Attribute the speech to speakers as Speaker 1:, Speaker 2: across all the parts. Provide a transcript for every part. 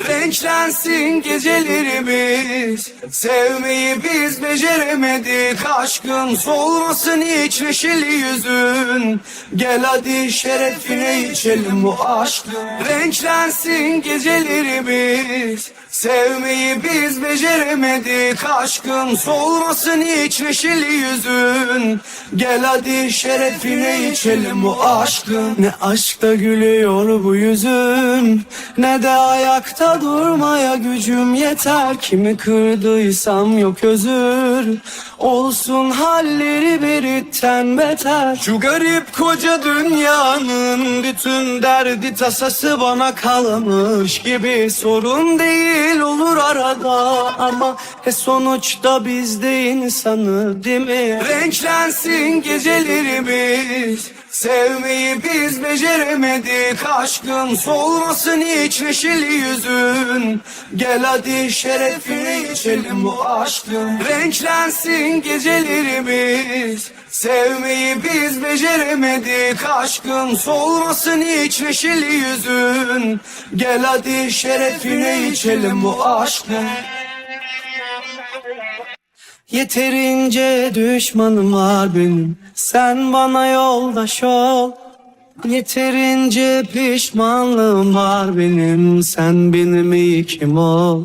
Speaker 1: Yeah. Renklensin gecelerimiz. Sevmeyi biz beceremedik. Aşkın solmasın hiç neşeli yüzün. Gel hadi şerefine içelim bu aşkın Renklensin gecelerimiz. Sevmeyi biz beceremedik. Aşkın solmasın hiç neşeli yüzün. Gel hadi şerefine içelim bu aşkın Ne aşkta gülüyor bu yüzüm Ne de ayakta durmaya gücüm yeter. Kimi kırdıysam yok özür. Olsun halleri beritten beter. Şu garip koca dünyanın Bütün derdi tasası bana kalmış gibi Sorun değil olur arada. Ama e sonuçta biz de insanı değil mi? Renklensin gecelerimiz Sevmeyi biz beceremedik. Aşkın solmasın hiç neşeli yüzün. Gel hadi şerefine içelim bu aşkın. Renklensin gecelerimiz Sevmeyi biz beceremedik Aşkın solmasın hiç neşeli yüzün. Gel hadi şerefine içelim bu aşkın Yeterince düşmanım var benim. Sen bana yoldaş ol. Yeterince pişmanlığım var benim. Sen benim iyi kim ol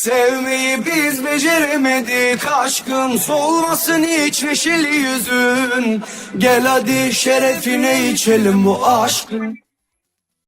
Speaker 1: Sevmeyi biz beceremedik Aşkın solmasın hiç neşeli yüzün. Gel hadi şerefine içelim bu aşkın